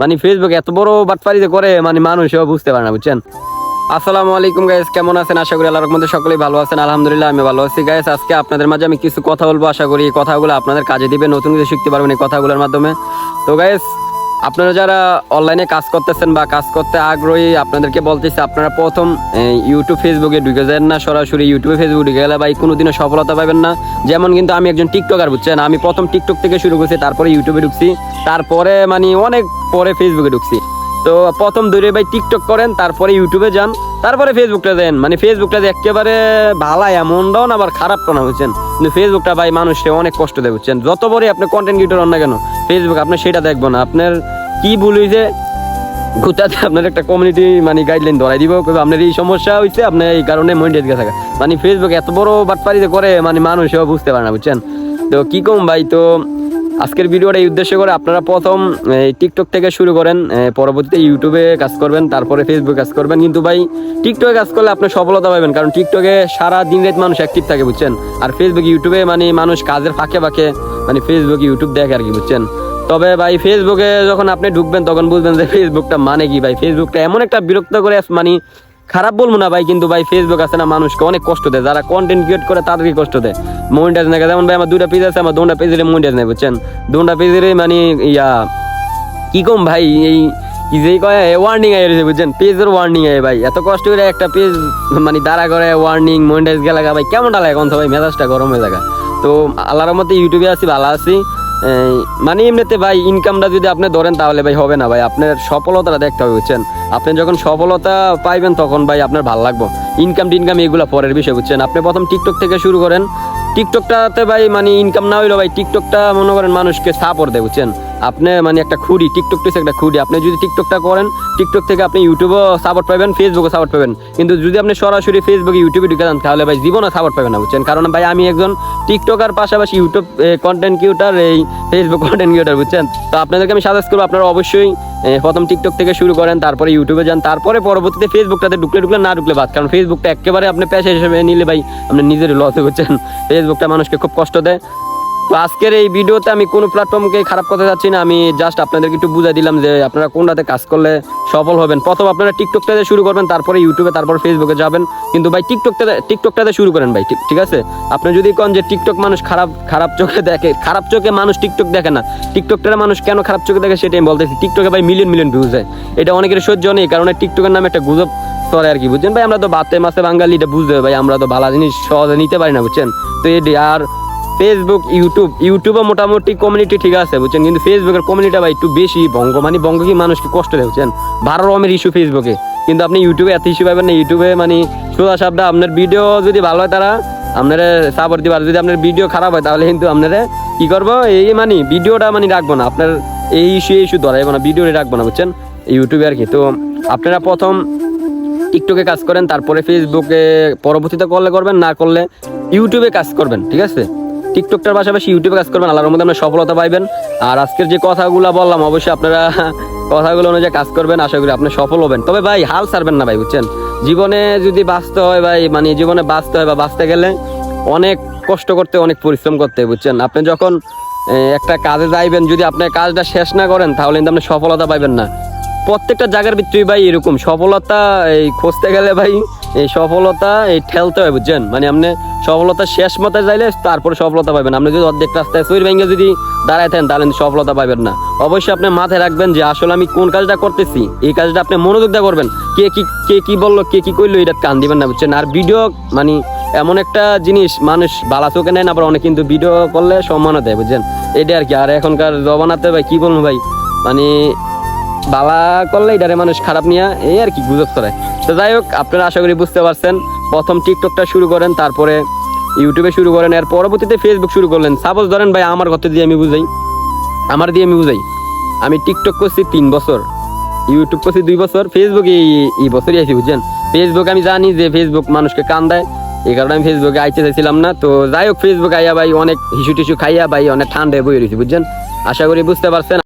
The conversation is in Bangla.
মানে ফেসবুক এত বড় বাটপারি যে করে মানে মানুষ বুঝতে পারে না, বুঝছেন? আসসালামু আলাইকুম গাইস কেমন আছেন? আশা করি আল্লাহর রহমতে সকলেই ভালো আছেন। আলহামদুলিল্লাহ আমি ভালো আছি। গাইস আজকে আপনাদের মাঝে আমি কিছু কথা বলব। আশা করি এই কথাগুলো আপনাদের কাজে দিবে। নতুন কিছু শিখতে পারবেন এই কথাগুলোর মাধ্যমে। তো গাইস আপনারা যারা অনলাইনে কাজ করতেছেন বা কাজ করতে আগ্রহী, আপনাদেরকে বলতেছি, আপনারা প্রথম ইউটিউব ফেসবুকে ঢুকে যান না, সরাসরি ইউটিউবে ফেসবুকে ঢুকে গেলে ভাই কোনোদিনও সফলতা পাবেন না। যেমন কিন্তু আমি একজন টিকটকার বুঝছেন? আমি প্রথম টিকটক থেকে শুরু করছি, তারপরে ইউটিউবে ঢুকছি, তারপরে মানে অনেক পরে ফেসবুকে ঢুকছি। তো প্রথম দূরে ভাই টিকটক করেন, তারপরে ইউটিউবে যান, তারপরে ফেসবুকটা দেন। মানে ফেসবুকটা একেবারে ভালো এমনটাও না, আবার খারাপটা না, বুঝছেন? কিন্তু ফেসবুকটা ভাই মানুষকে অনেক কষ্ট দেয়, বুঝছেন? যত বড়ই আপনি কন্টেন্ট ক্রিয়েটর হন না কেন ফেসবুক আপনি সেটা দেখব না। আপনার কি ভুল হয়েছে গোটাতে আপনার একটা কমিউনিটি মানে গাইডলাইন ধরাই দিব আপনার এই সমস্যা হয়েছে আপনার এই কারণে মনিটাইজ গেছে মানে ফেসবুক এত বড় বাটপারিতে করে মানে মানুষও বুঝতে পারে না, বুঝছেন? তো কি কম ভাই, তো আজকের ভিডিওটা এই উদ্দেশ্য করে আপনারা প্রথম টিকটক থেকে শুরু করেন পরবর্তীতে ইউটিউবে কাজ করবেন, তারপরে ফেসবুকে কাজ করবেন। কিন্তু ভাই টিকটকে কাজ করলে আপনি সফলতা পাবেন, কারণ টিকটকে সারা দিন রাত মানুষ অ্যাক্টিভ থাকে, বুঝছেন? আর ফেসবুক ইউটিউবে মানে মানুষ কাজের ফাঁকে ফাঁকে মানে ফেসবুক ইউটিউব দেখে আর কি, বুঝছেন? তবে ভাই ফেসবুকে যখন আপনি ঢুকবেন, তখন বুঝবেন যে ফেসবুকটা মানে কি? ভাই ফেসবুকটা এমন একটা বিরক্ত করে মানে খারাপ বলব না ভাই, কিন্তু ভাই ফেসবুক আছে না, মানুষকে অনেক কষ্ট দেয়। যারা কন্টেন্ট ক্রিয়েট করে, তাদেরকে কষ্ট দেয়। মনিটাইজ না যেমন ভাই আমার দুটা পেজ আছে, আমার দুটা পেজের মনিটাইজ নেই, বুঝছেন? দুটা পেজের মানে ইয়া, কি কম ভাই, এই যে কয় ওয়ার্নিং আই রয়েছে, বুঝছেন? পেজের ওয়ার্নিং আয় ভাই। এত কষ্ট করে একটা পেজ মানে দাঁড়া করে ওয়ার্নিং মনিটাইজ গেলা ভাই, কেমনটা লাগে এখন ভাই মেজাজটা গরম হয়ে থাকা তো আল্লাহর মধ্যে ইউটিউবে আছি, ভালো আছি। মানে এমনিতে ভাই ইনকামটা যদি আপনি ধরেন তাহলে ভাই হবে না ভাই। আপনার সফলতাটা দেখতে হবে, বুঝছেন? আপনি যখন সফলতা পাইবেন তখন ভাই আপনার ভালো লাগবো। ইনকাম টিনকাম এগুলো পরের বিষয়, বুঝছেন? আপনি প্রথম টিকটক থেকে শুরু করেন। টিকটকটাতে ভাই মানে ইনকাম না হইল ভাই টিকটকটা মনে করেন মানুষকে সাপোর্ট দেয়, বুঝছেন? আপনি মানে একটা খুঁড়ি টিকটক হচ্ছে একটা খুঁড়ি। আপনি যদি টিকটকটা করেন টিকটক থেকে আপনি ইউটিউবেও সাপোর্ট পাবেন ফেসবুকে সাপোর্ট পাবেন। কিন্তু যদি আপনি সরাসরি ফেসবুকে ইউটিউবে ঢুকে যান, তাহলে ভাই জীবনে সাপোর্ট পাবেন না, বুঝছেন? কারণ ভাই আমি একজন টিকটকার পাশাপাশি ইউটিউব কন্টেন্ট ক্রিয়েটার এই ফেসবুক কন্টেন্ট ক্রিয়েটার বুঝছেন? তো আপনাদেরকে আমি সাজেস্ট করব, আপনারা অবশ্যই প্রথম টিকটক থেকে শুরু করেন, তারপরে ইউটিউবে যান, তারপরে পরবর্তীতে ফেসবুকটাতে ঢুকলে ঢুকলে না ঢুকলে বাদ। কারণ ফেসবুকটা একেবারে আপনি পেশা হিসেবে নিলে ভাই আপনি নিজের লস বুঝছেন? ফেসবুকটা মানুষকে খুব কষ্ট দেয়। তো আজকের এই ভিডিওতে আমি কোনো প্ল্যাটফর্মকে খারাপ করতে চাচ্ছি না, আমি জাস্ট আপনাদেরকে একটু বুঝাই দিলাম যে আপনারা কোনটাতে কাজ করলে সফল হবেন। প্রথম আপনারা টিকটকটাতে শুরু করবেন, তারপরে ইউটিউবে তারপর ফেসবুকে যাবেন। কিন্তু ভাই টিকটকটাতে টিকটকটাতে শুরু করেন ভাই, ঠিক- আছে? আপনি যদি কন যে টিকটক মানুষ খারাপ খারাপ চোখে দেখে, খারাপ চোখে মানুষ টিকটক দেখে না টিকটকটা মানুষ কেন খারাপ চোখে দেখে সেটাই আমি বলতেছি। টিকটকে ভাই মিলিয়ন মিলিয়ন ভিউজ হয় এটা অনেকের সহ্য নেই, কারণ টিকটকের নামে একটা গুজব চলে আর কি, বুঝছেন ভাই? আমরা তো বাতে মাসে বাঙালি, এটা বুঝতে ভাই, আমরা তো ভালো জিনিস সহজে নিতে পারি না, বুঝছেন? তো এটি আর ফেসবুক ইউটিউব ইউটিউবে মোটামুটি কমিউনিটি ঠিক আছে, বুঝছেন? কিন্তু ফেসবুকের কমিউনিটি ভাই একটু বেশি বঙ্গ মানে বঙ্গ কি মানুষকে কষ্ট দেয়, বুঝছেন? বারো রকমের ইস্যু ফেসবুকে কিন্তু আপনি ইউটিউবে এত ইস্যু পাবেন না। ইউটিউবে মানে সোজা সাপটা আপনার ভিডিও যদি ভালো হয় তারা আপনারা সাপোর্ট দিবার যদি আপনার ভিডিও খারাপ হয়, তাহলে কিন্তু আপনারা কি করব? এই মানে ভিডিওটা মানে রাখব না। আপনার এই ইস্যু এই ইস্যু ধরাইবো না। ভিডিওটা রাখব না, বুঝছেন? ইউটিউবে আর কি। তো আপনারা প্রথম টিকটকে কাজ করেন, তারপরে ফেসবুকে পরবর্তীতে করলে করবেন, না করলে ইউটিউবে কাজ করবেন, ঠিক আছে? টিকটকটার পাশাপাশি ইউটিউবে কাজ করবেন, আল্লাহর মধ্যে আপনার সফলতা পাইবেন। আর আজকের যে কথাগুলো বললাম, অবশ্যই আপনারা কথাগুলো অনুযায়ী কাজ করবেন, আশা করি আপনি সফল হবেন। তবে ভাই, হাল ছাড়বেন না ভাই, বুঝছেন? জীবনে যদি বাঁচতে হয় ভাই মানে জীবনে বাঁচতে হয় বা বাঁচতে গেলে অনেক কষ্ট করতে, অনেক পরিশ্রম করতে বুঝছেন? আপনি যখন একটা কাজে যাইবেন, যদি আপনি কাজটা শেষ না করেন, তাহলে কিন্তু আপনি সফলতা পাইবেন না। প্রত্যেকটা জায়গার ভিতরে ভাই এরকম সফলতা, এই, খুঁজতে গেলে ভাই এই সফলতা, এই ঠেলতে হয় বুঝছেন মানে আপনি সফলতা শেষ মতে যাইলে তারপরে সফলতা পাবেন আপনি যদি অর্ধেক রাস্তায় শরীর ভেঙে যদি দাঁড়ায় থাকেন, তাহলে সফলতা পাবেন না। অবশ্যই আপনি মাথায় রাখবেন যে আসলে আমি কোন কাজটা করতেছি। এই কাজটা আপনি মনোযোগ দিয়ে করবেন। কে কি কে কি বলল, কে কি করল এটা কান দিবেন না, বুঝছেন? আর ভিডিও মানে এমন একটা জিনিস, মানুষ বালা চোখে নেয় না, আবার অনেক কিন্তু ভিডিও করলে সম্মানও দেয়, বুঝছেন? এটা আর কি। আর এখনকার জমানাতে ভাই, কি বলব ভাই? মানে বালা করলে এটারে মানুষ খারাপ নিয়ে, এই আর কি গুজব করে। তো যাই হোক, আপনারা আশা করি বুঝতে পারছেন, প্রথম টিকটকটা শুরু করেন, তারপরে ইউটিউবে শুরু করেন, এর পরবর্তীতে ফেসবুক শুরু করলেন। সাপোজ ধরেন ভাই, আমার কথা দিয়ে আমি বুঝাই, আমার দিয়ে আমি বুঝাই। আমি টিকটক করছি তিন বছর, ইউটিউব করছি দুই বছর ফেসবুক এই বছরই আছি, বুঝছেন? ফেসবুক আমি জানি যে ফেসবুক মানুষকে কান দেয় এই কারণে আমি ফেসবুকে আইতে চাইছিলাম না। তো যাই হোক ফেসবুক আইয়া ভাই, অনেক হিসু টিসু খাইয়া ভাই, অনেক ঠান্ডায় বই রয়েছি, বুঝছেন? আশা করি বুঝতে পারছেন।